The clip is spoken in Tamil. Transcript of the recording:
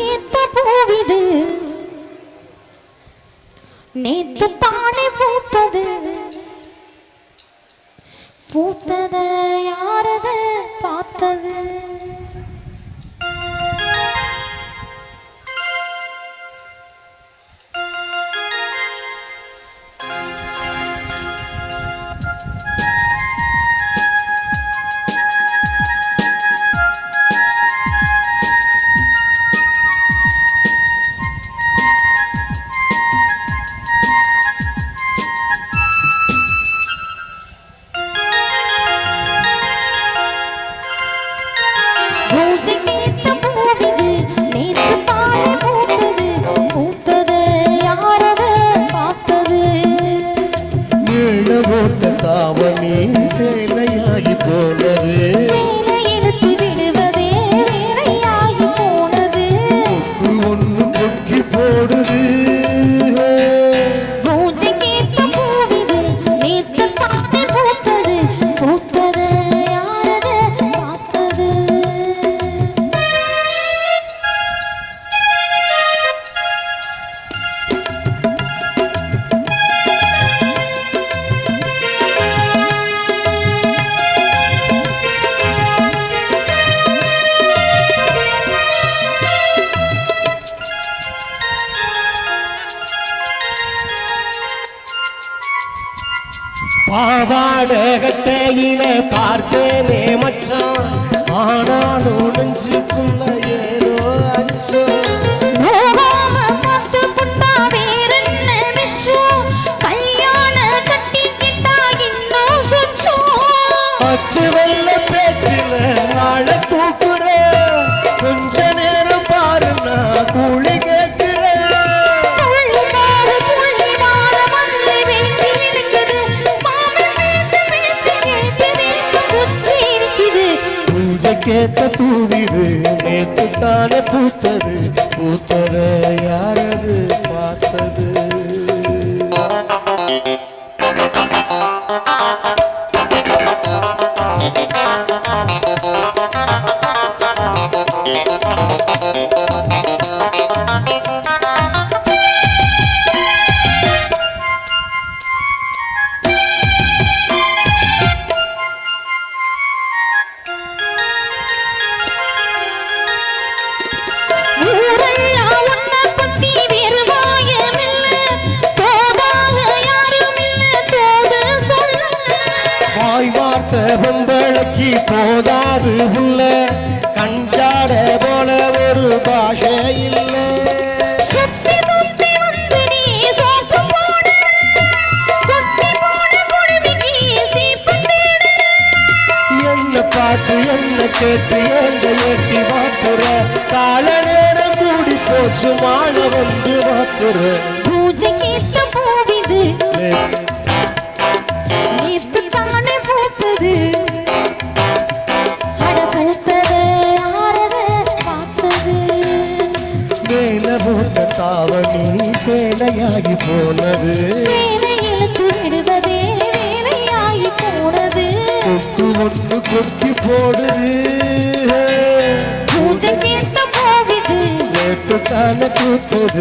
நேற்று பூவிது. நேத்து தானே பூத்தது. பூத்தத யாரத பார்த்தது? போனது. எடுத்து விடுவதே போனது. ஒன்று கொக்கி போடுது. பாவாட கட்டையில பார்த்தேனே மச்சான் ஆனாலும் நெஞ்சுக்குள்ள ஏதோ அச்சம் நோகாம பார்த்து புட்டா வேறென்ன மிச்சம்? கல்யாண கட்டிக்கிட்டா இன்னும் சுச்சம். அச்சு வெள்ள பேச்சில ஆள தூக்குற கேட்ட பூவிது நேத்து தானே பூத்தது பூத்தத யாரது பார்த்தது போதாது உள்ள கஞ்சாட போல ஒரு பாஷை இல்லை. கொட்டி தேடு. என்ன கேட்டு எங்க எட்டி மாத்துற கால நேரம் கூடி போச்சு மாட வந்து மாத்துற பூஜைக்கேத்த பூவிது தாவணி சேலையாகி போனது. கொக்கு ஒன்று கொக்கி போடுது. பூவிது நேற்று தானே பூத்தத.